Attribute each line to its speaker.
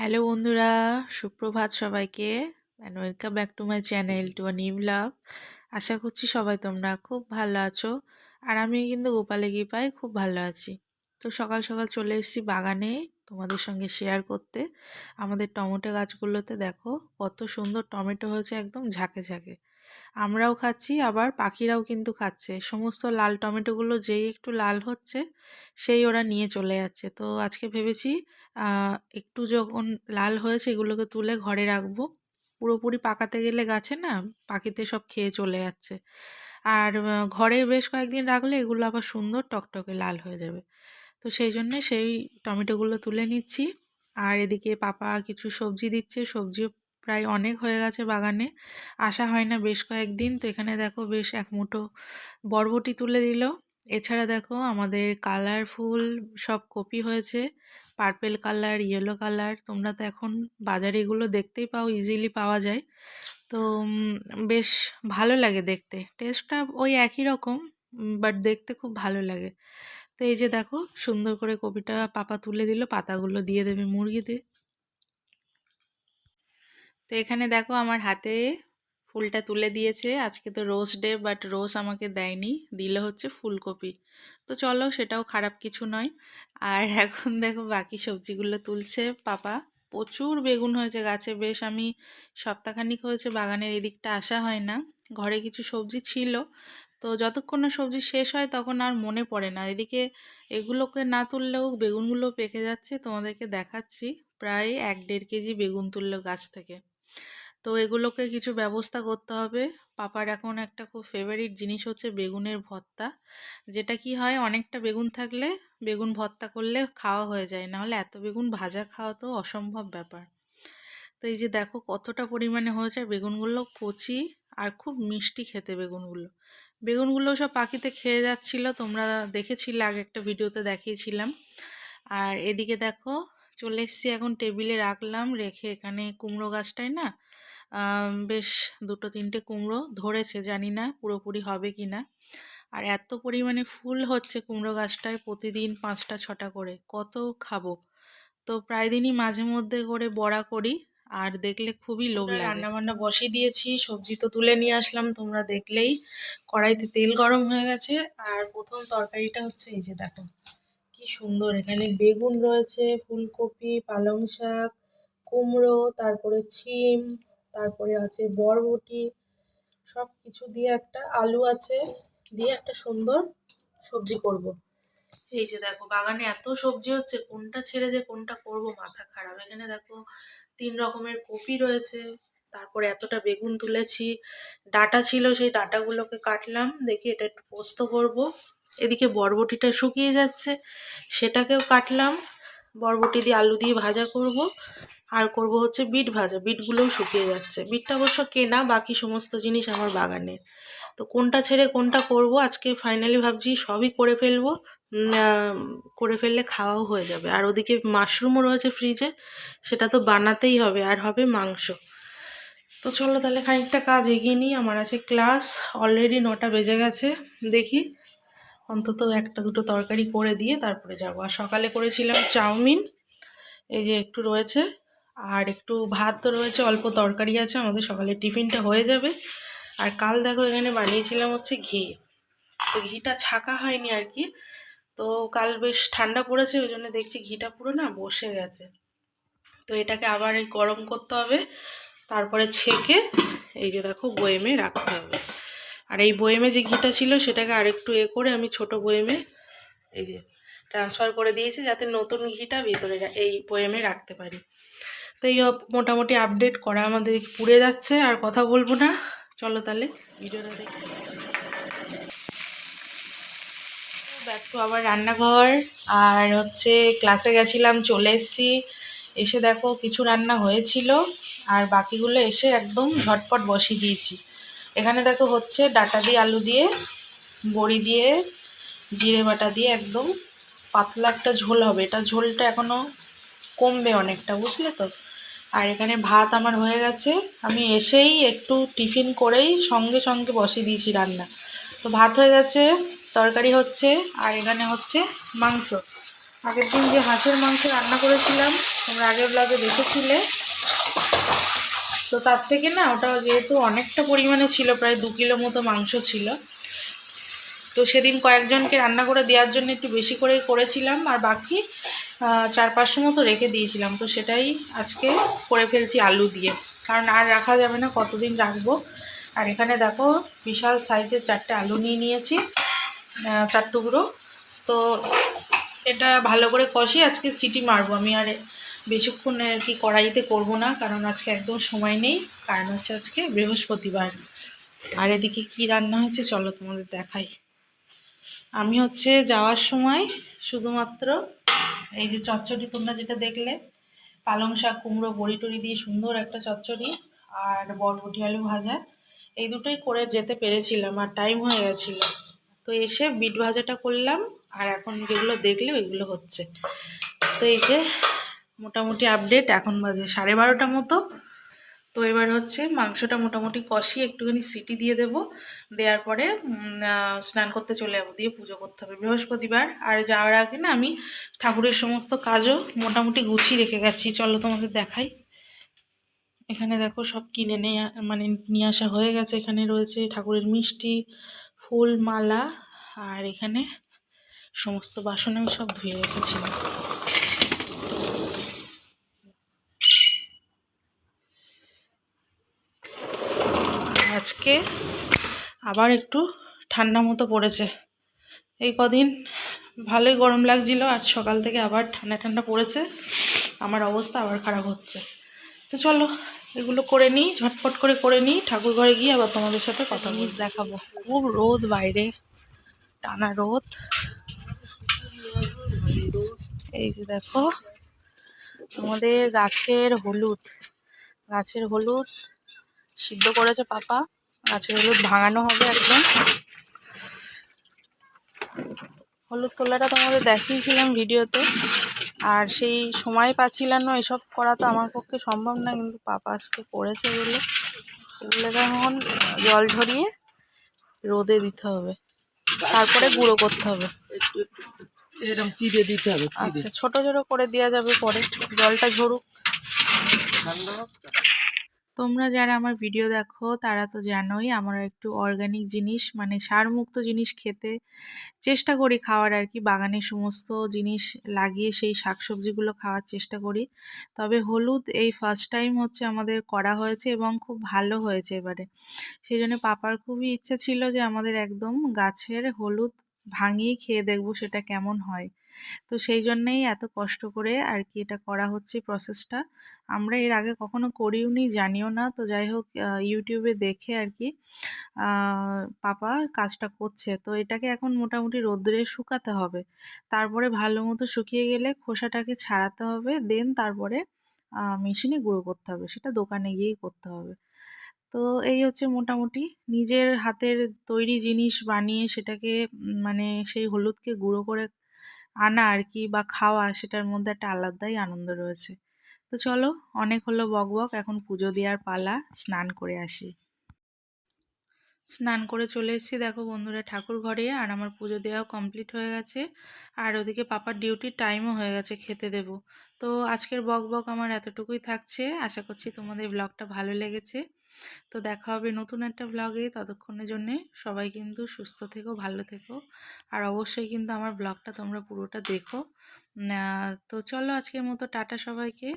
Speaker 1: Hello বন্ধুরা, সুপ্রভাত সবাইকে and welcome back to my channel to a new blog আশা করছি সবাই তোমরা খুব ভালো আছো আর আমি কিন্তু গোপালে পাই খুব ভালো আছি। তো সকাল সকাল চলে এসেছি বাগানে। তোমাদের সঙ্গে শেয়ার করতে। আমাদের টমেটো গাছগুলোতে দেখো, কত সুন্দর টমেটো হয়েছে একদম ঝাঁকে ঝাঁকে। আমরাও খাচ্ছি, আবার পাখিরাও কিন্তু খাচ্ছে। সমস্ত লাল টমেটোগুলো যেই একটু লাল হচ্ছে, সেই ওরা নিয়ে চলে যাচ্ছে। তো আজকে ভেবেছি একটু যখন লাল হয়েছে, এগুলোকে তুলে ঘরে রাখব। পুরোপুরি পাকাতে গেলে গাছে না, পাখিতে সব খেয়ে চলে যাচ্ছে। আর ঘরে বেশ কয়েকদিন রাখলে এগুলো আবার সুন্দর টকটকে লাল হয়ে যাবে। তো সেই জন্যে সেই টমেটোগুলো তুলে নিচ্ছি। আর এদিকে পাপা কিছু সবজি দিচ্ছে। সবজি প্রায় অনেক হয়ে গেছে বাগানে। আসা হয় না বেশ কয়েকদিন। তো এখানে দেখো বেশ এক মুঠো বরবটি তুলে দিল। এছাড়া দেখো আমাদের কালারফুল সব কপি হয়েছে। Purple colour, yellow colour. তোমরা তো এখন বাজারে এগুলো দেখতেই পাও, ইজিলি পাওয়া যায়। তো বেশ ভালো লাগে দেখতে। টেস্টটা ওই একই রকম বাট দেখতে খুব ভালো লাগে। তো এই যে দেখো, সুন্দর করে কপিটা পাপা তুলে দিল, পাতাগুলো দিয়ে দেবে মুরগিতে। তো এখানে দেখো আমার হাতে ফুলটা তুলে দিয়েছে। আজকে তো রোজ ডে, বাট রোজ আমাকে দেয়নি, দিলে হচ্ছে ফুলকপি। তো চলো, সেটাও খারাপ কিছু নয়। আর এখন দেখো বাকি সবজিগুলো তুলছে পাপা। প্রচুর বেগুন হয়েছে গাছে, বেশ আমি সপ্তাহখানিক হয়েছে, বাগানের এদিকটা আসা হয় না। ঘরে কিছু সবজি ছিল তো যতক্ষণ না সবজি শেষ হয় তখন আর মনে পড়ে না। এদিকে এগুলোকে না তুললেও বেগুনগুলো পেকে যাচ্ছে, তোমাদেরকে দেখাচ্ছি প্রায় এক দেড় কেজি বেগুন তুললো গাছ থেকে। তো এগুলোকে কিছু ব্যবস্থা করতে হবে। পাপার এখন একটা খুব ফেভারিট জিনিস হচ্ছে বেগুনের ভর্তা। যেটা কি হয়, অনেকটা বেগুন থাকলে বেগুন ভর্তা করলে খাওয়া হয়ে যায়, নাহলে এত বেগুন ভাজা খাওয়া তো অসম্ভব ব্যাপার। তো এই যে দেখো কতটা পরিমাণে হয়েছে বেগুনগুলো, কচি আর খুব মিষ্টি খেতে বেগুনগুলো। বেগুনগুলো সব পাখিতে খেয়ে যাচ্ছিল, তোমরা দেখেছিলে, আগে একটা ভিডিওতে দেখিয়েছিলাম। আর এদিকে দেখো, চলে এসছি এখন টেবিলে রাখলাম, রেখে এখানে কুমড়ো গাছটায় না বেশ দুটো তিনটে কুমড়ো ধরেছে, জানি না পুরোপুরি হবে কি না। আর এত পরিমাণে ফুল হচ্ছে কুমড়ো গাছটায় প্রতিদিন পাঁচটা, ছটা করে, কত খাব। তো প্রায় দিনই মাঝে মধ্যে করে বড়া করি আর দেখলে খুবই লোভ লাগে। রান্নাবান্না বসিয়ে দিয়েছি সবজি তো তুলে নিয়ে আসলাম তোমরা দেখলেই। কড়াইতে তেল গরম হয়ে গেছে আর প্রথম তরকারিটা হচ্ছে এই যে দেখো কি সুন্দর। এখানে বেগুন রয়েছে ফুলকপি পালং শাক কুমড়ো তারপরে ছিম তারপরে আছে বরবটি সব কিছু দিয়ে একটা আলু আছে দিয়ে একটা সুন্দর সবজি করব। এই যে দেখো, বাগানে এত সবজি হচ্ছে, কোনটা ছেড়ে যে কোনটা করব, মাথা খারাপ। এখানে দেখো, তিন রকমের কপি রয়েছে, তারপরে এতটা বেগুন তুলেছি। ডাটা ছিল, সেই ডাটাগুলোকে কাটলাম, দেখি এটা একটু পোস্ত করব। এদিকে বরবটিটা শুকিয়ে যাচ্ছে, সেটাকেও কাটলাম। বরবটি দিয়ে আলু দিয়ে ভাজা করব। আর করব হচ্ছে বিট ভাজা, বিটগুলোও শুকিয়ে যাচ্ছে। বিটটা অবশ্য কেনা, বাকি সমস্ত জিনিস আমার বাগানে। তো কোনটা ছেড়ে কোনটা করব, আজকে ফাইনালি ভাবছি সবই করে ফেলব। করে ফেললে খাওয়াও হয়ে যাবে। আর ওদিকে মাশরুমও রয়েছে ফ্রিজে সেটা তো বানাতেই হবে, আর হবে মাংস। তো চলো তাহলে খানিকটা কাজ এগিয়ে নিই, আমার আছে ক্লাস অলরেডি নটা বেজে গেছে, দেখি। অন্তত একটা দুটো তরকারি করে দিয়ে তারপরে যাব। আর সকালে করেছিলাম চাউমিন, এই যে একটু রয়েছে, আর একটু ভাত তো রয়েছে, অল্প তরকারি আছে, আমাদের সকালে টিফিনটা হয়ে যাবে। আর কাল দেখো এখানে বানিয়েছিলাম হচ্ছে ঘি। তো ঘিটা ছাকা হয়নি আর কি তো কাল বেশ ঠান্ডা পড়েছে, ওই জন্য দেখছি ঘিটা পুরো না বসে গেছে। তো এটাকে আবার গরম করতে হবে, তারপরে ছেঁকে এই যে দেখো বয়েমে রাখতে হবে। আর এই বয়েমে যে ঘিটা ছিল, সেটাকে আরেকটু এ করে আমি ছোট বয়েমে এই যে ট্রান্সফার করে দিয়েছি, যাতে নতুন ঘিটা ভিতরে এই বয়েমে রাখতে পারি। তো এই মোটামুটি আপডেট করা আমাদের পুড়ে যাচ্ছে, আর কথা বলব না। চলো তাহলে, ভিডিওটা দেখি। টু আবার রান্নাঘর, আর হচ্ছে ক্লাসে গেছিলাম, চলে এসেছি। এসে দেখো কিছু রান্না হয়েছিল, আর বাকিগুলো এসে একদম ঝটপট বসিয়ে দিয়েছি। এখানে দেখো হচ্ছে ডাটা দিয়ে আলু দিয়ে, বড়ি দিয়ে, জিরে বাটা দিয়ে একদম পাতলা একটা ঝোল হবে। এটা ঝোলটা এখনও কমবে অনেকটা, বুঝলে তো? আর এখানে ভাত আমার হয়ে গেছে। আমি এসেই একটু টিফিন করেই সঙ্গে সঙ্গে বসিয়ে দিয়েছি রান্না। তো ভাত হয়ে গেছে তরকারি হচ্ছে আর এখানে হচ্ছে মাংস। আগের দিন যে হাঁসের মাংস রান্না করেছিলাম, তোমরা আগের ব্লগে দেখেছিলে। তো তার থেকে না ওটা যেহেতু অনেকটা পরিমাণে ছিল, প্রায় দু কিলো মতো মাংস ছিল। তো সেদিন কয়েকজনকে রান্না করে দেওয়ার জন্য একটু বেশি করেই করেছিলাম, আর বাকি চার পাঁচশো মতো রেখে দিয়েছিলাম। তো সেটাই আজকে করে ফেলছি আলু দিয়ে। কারণ আর রাখা যাবে না, কতদিন রাখব? আর এখানে দেখো, বিশাল সাইজের চারটে আলু নিয়ে নিয়েছি। চার টুকরো। তো এটা ভালো করে কষে আজকে সিটি মারবো। আমি আর বেশিক্ষণ আর কি কড়াইতে করব না, কারণ আজকে একদম সময় নেই। কারণ হচ্ছে আজকে বৃহস্পতিবার। আর এদিকে কি রান্না হয়েছে চলো তোমাদের দেখাই। আমি হচ্ছে যাওয়ার সময় শুধুমাত্র এই যে চচ্চড়ি, তোমরা যেটা দেখলে, পালং শাক, কুমড়ো, বড়ি টড়ি দিয়ে সুন্দর একটা চচ্চড়ি আর বরবটি আলু ভাজা, এই দুটোই করে যেতে পেরেছিলাম আর টাইম হয়ে গেছিল। তো এসে বিট ভাজাটা করলাম, আর এখন যেগুলো দেখলে ওইগুলো হচ্ছে। তো এই যে মোটামুটি আপডেট এখন বাজে সাড়ে বারোটা মতো। তো এবার হচ্ছে মাংসটা মোটামুটি কষিয়ে একটুখানি সিটি দিয়ে দেব। দেওয়ার পরে স্নান করতে চলে যাব, দিয়ে পুজো করতে হবে। বৃহস্পতিবার, আর যাওয়ার আগে না আমি ঠাকুরের সমস্ত কাজও মোটামুটি গুছিয়ে রেখে গেছি। চলো তোমাদের দেখাই। এখানে দেখো সব কিনে নিয়ে মানে নিয়ে আসা হয়ে গেছে। এখানে রয়েছে ঠাকুরের মিষ্টি ফুল মালা আর এখানে সমস্ত বাসন আমি সব ধুয়ে রেখেছিলাম। আজকে আবার একটু ঠান্ডা মতো পড়েছে। এই কদিন ভালোই গরম লাগছিল আর সকাল থেকে আবার ঠান্ডা ঠান্ডা পড়েছে। আমার অবস্থা আবার খারাপ হচ্ছে। তো চলো এগুলো করে নিই ঝটপট করে করে নিই ঠাকুর ঘরে গিয়ে আবার তোমাদের সাথে কথা বলতে দেখাবো। খুব রোদ বাইরে টানা রোদ। এই যে দেখো আমাদের গাছের হলুদ গাছের হলুদ সিদ্ধ করেছে পাপা। গাছের হলুদ ভাঙানো হবে একদম। হলুদ তোলাটা তোমাদের দেখিয়েছিলাম ভিডিওতে। আর সেই সময় পাচ্ছিলাম না এসব করা তো আমার পক্ষে সম্ভব না কিন্তু পাপা আজকে করেছে এগুলো এগুলোকে এখন জল ঝরিয়ে রোদে দিতে হবে। তারপরে গুঁড়ো করতে হবে।
Speaker 2: এরকম চিড়ে দিতে হবে
Speaker 1: আচ্ছা ছোট ছোট করে দেওয়া যাবে পরে। জলটা ঝরুক। তোমরা যারা আমার ভিডিও দেখো, তারা তো জানোই আমরা একটু অর্গানিক জিনিস মানে সারমুক্ত জিনিস খেতে চেষ্টা করি খাওয়ার আর কি। বাগানে সমস্ত জিনিস লাগিয়ে সেই শাকসবজিগুলো খাওয়ার চেষ্টা করি। তবে হলুদ এই ফার্স্ট টাইম হচ্ছে আমাদের করা হয়েছে এবং খুব ভালো হয়েছে এবারে। সেই জন্য পাপার খুবই ইচ্ছা ছিল যে আমাদের একদম গাছের হলুদ ভাঙিয়ে খেয়ে দেখব সেটা কেমন হয়। তো সেই জন্যেই এত কষ্ট করে আর কি এটা করা হচ্ছে প্রসেসটা আমরা এর আগে কখনো করিও নি, জানিও না। তো যাই হোক ইউটিউবে দেখে আর কি পাপা কাজটা করছে। তো এটাকে এখন মোটামুটি রোদ্রে শুকাতে হবে। তারপরে ভালো মতো শুকিয়ে গেলে খোসাটাকে ছাড়াতে হবে। দেন তারপরে মেশিনে গুঁড়ো করতে হবে। সেটা দোকানে গিয়েই করতে হবে। তো এই হচ্ছে মোটামুটি। নিজের হাতের তৈরি জিনিস বানিয়ে সেটাকে মানে সেই হলুদকে গুঁড়ো করে আনা আর কি বা খাওয়া, সেটার মধ্যে একটা আলাদাই আনন্দ রয়েছে। তো চলো, অনেক হলো বক বক, এখন পুজো দেওয়ার পালা, স্নান করে আসি। স্নান করে চলে এসেছি। দেখো বন্ধুরা ঠাকুর ঘরে আর আমার পুজো দেওয়াও কমপ্লিট হয়ে গেছে। আর ওদিকে পাপার ডিউটির টাইমও হয়ে গেছে, খেতে দেব। তো আজকের বক বক আমার এতটুকুই থাকছে। আশা করছি তোমাদের ব্লগটা ভালো লেগেছে। তো দেখা হবে নতুন একটা ব্লগে ততক্ষণের জন্যে। সবাই কিন্তু সুস্থ থেকো, ভালো থেকো। আর অবশ্যই কিন্তু আমার ব্লগটা তোমরা পুরোটা দেখো। তো চলো আজকের মতো, টাটা সবাইকে।